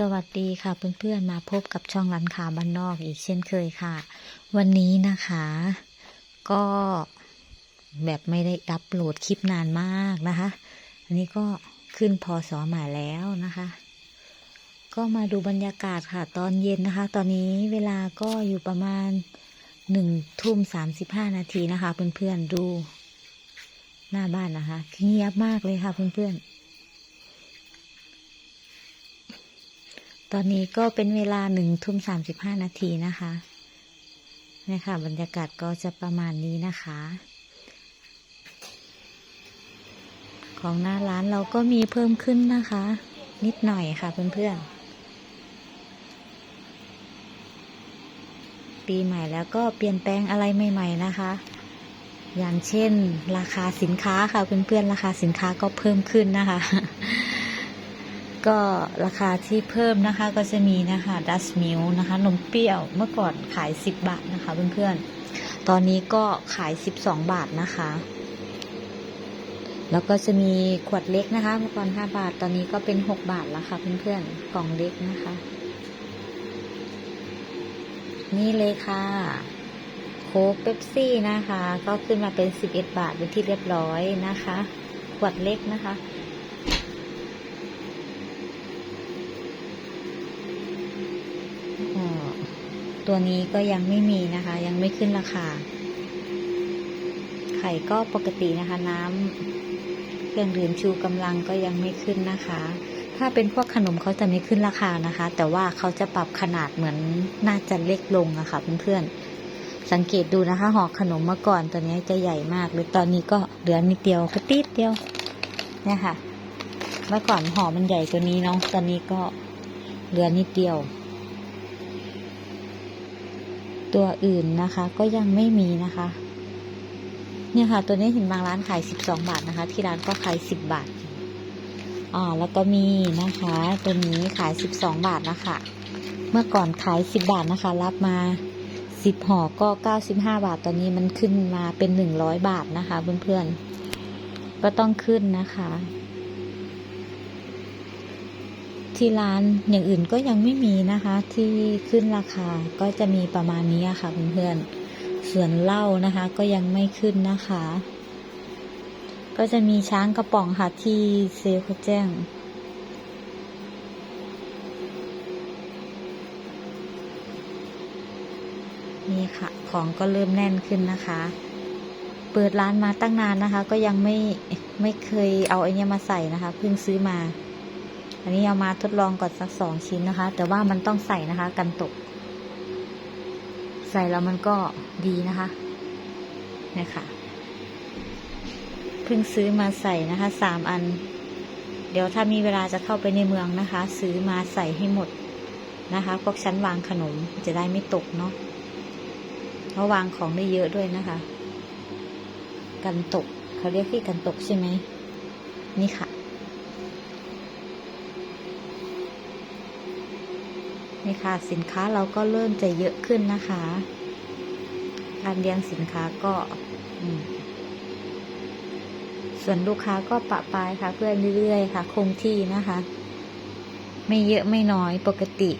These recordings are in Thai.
สวัสดีค่ะเพื่อนๆมาพบกับช่องร้านค้าบ้านนอกอีกเช่นเคยค่ะ วันนี้นะคะ ก็แบบไม่ได้อัปโหลดคลิปนานมากนะคะ อันนี้ก็ขึ้นพอสอหมายแล้วนะคะ ก็มาดูบรรยากาศค่ะ ตอนเย็นนะคะ ตอนนี้เวลาก็อยู่ประมาณหนึ่งทุ่มสามสิบห้านาทีนะคะ เพื่อนๆดูหน้าบ้านนะคะเงียบมากเลยค่ะเพื่อนๆ ตอนนี้ก็เป็นเวลาหนึ่งทุ่มสามสิบห้านาทีนะคะเนี่ยค่ะบรรยากาศก็จะประมาณนี้นะคะ ของหน้าร้านเราก็มีเพิ่มขึ้นนะคะ นิดหน่อยค่ะเพื่อนๆ ปีใหม่แล้วก็เปลี่ยนแปลงอะไรใหม่ ๆ นะคะ อย่างเช่น ราคาสินค้าค่ะเพื่อนๆ ราคาสินค้าก็เพิ่มขึ้นนะคะ ก็ราคาที่เพิ่มนะคะก็จะมีนะคะดัสมิลนะคะนมเปรี้ยวเมื่อก่อนขาย 10 บาทนะคะเพื่อนๆ ตอนนี้ก็ขาย 12 บาทนะคะ แล้วก็จะมีขวดเล็กนะคะเมื่อก่อน 5 บาท ตอนนี้ก็เป็น 6 บาทแล้วค่ะเพื่อนๆกล่องเล็กนะคะ นี่เลยค่ะโค้กเป๊ปซี่นะคะ ก็ขึ้นมาเป็น 11 บาทเป็นที่เรียบร้อยนะคะ ขวดเล็กนะคะ ตัวนี้ก็ยังไม่มีนะคะ ยังไม่ขึ้นราคา ไข่ก็ปกตินะคะ น้ำเครื่องดื่มชูกำลังก็ยังไม่ขึ้นนะคะ ถ้าเป็นพวกขนมเขาจะไม่ขึ้นราคานะคะ แต่ว่าเขาจะปรับขนาดเหมือนน่าจะเล็กลงอะค่ะเพื่อนๆสังเกตดูนะคะห่อขนมเมื่อก่อนตัวนี้จะใหญ่มากหรือตอนนี้ก็เหลือนิดเดียวกระติดเดียวเนี่ยค่ะ เมื่อก่อนห่อมันใหญ่กว่านี้เนาะตอนนี้ก็เหลือนิดเดียว ตัวอื่นนะคะ ก็ยังไม่มีนะคะ เนี่ยค่ะ ตัวนี้เห็นบางร้านขาย 12 บาทนะคะ ที่ร้านก็ขาย 10 บาทอ่าแล้วก็มีนะคะ ตัวนี้ขาย 12 บาทนะคะ เมื่อก่อนขาย 10 บาทนะคะ รับมา10ห่อก็95บาท ตอนนี้มันขึ้นมาเป็น100บาทนะคะ เพื่อนๆ ก็ต้องขึ้นนะคะ ที่ร้านอย่างอื่นก็ยังไม่มีนะคะ ที่ขึ้นราคาก็จะมีประมาณนี้ค่ะเพื่อนๆส่วนเหล้านะคะ ก็ยังไม่ขึ้นนะคะ ก็จะมีช้างกระป๋องค่ะที่เซลเขาแจ้งนี่ค่ะ ของก็เริ่มแน่นขึ้นนะคะ เปิดร้านมาตั้งนานนะคะ ก็ยังไม่ไม่เคยเอาไอ้นี้มาใส่นะคะ เพิ่งซื้อมา อันนี้เอามาทดลองก่อนสักสองชิ้นนะคะ แต่ว่ามันต้องใส่นะคะ กันตก ใส่แล้วมันก็ดีนะคะเนี่ยค่ะเพิ่งซื้อมาใส่นะคะสามอัน เดี๋ยวถ้ามีเวลาจะเข้าไปในเมืองนะคะ ซื้อมาใส่ให้หมดนะคะ พวกชั้นวางขนมจะได้ไม่ตกเนาะเพราะวางของได้เยอะด้วยนะคะ กันตกเขาเรียกที่กันตกใช่ไหมนี่ค่ะ นี่ค่ะสินค้าเราก็เริ่มจะเยอะขึ้นนะคะ การเลี้ยงสินค้าก็ส่วนลูกค้าก็ปะปายค่ะ เพื่อนเรื่อยๆค่ะ คงที่นะคะ ไม่เยอะไม่น้อยปกติ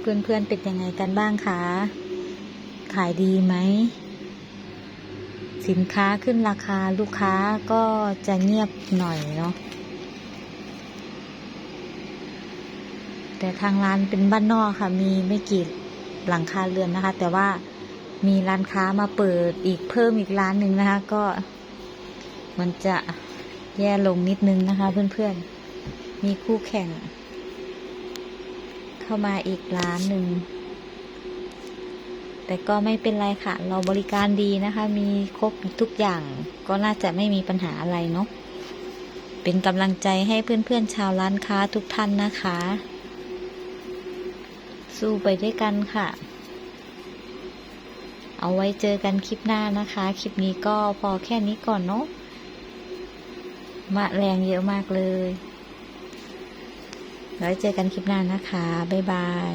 เพื่อนๆเป็นยังไงกันบ้างคะ ขายดีไหม สินค้าขึ้นราคาลูกค้าก็จะเงียบหน่อยเนาะแต่ทางร้านเป็นบ้านนอกค่ะ มีไม่กี่หลังคาเรือนนะคะ แต่ว่ามีร้านค้ามาเปิดอีกเพิ่มอีกร้านหนึ่งนะคะ ก็มันจะแย่ลงนิดนึงนะคะเพื่อนๆ มีคู่แข่ง เข้ามาอีกร้านหนึ่ง แต่ก็ไม่เป็นไรค่ะ เราบริการดีนะคะ มีครบทุกอย่างก็น่าจะไม่มีปัญหาอะไรเนาะเป็นกำลังใจให้เพื่อนๆชาวร้านค้าทุกท่านนะคะ สู้ไปด้วยกันค่ะ เอาไว้เจอกันคลิปหน้านะคะ คลิปนี้ก็พอแค่นี้ก่อนเนาะมาแรงเยอะมากเลยไว้วเจอกันคลิปหน้านะคะ บ๊ายบาย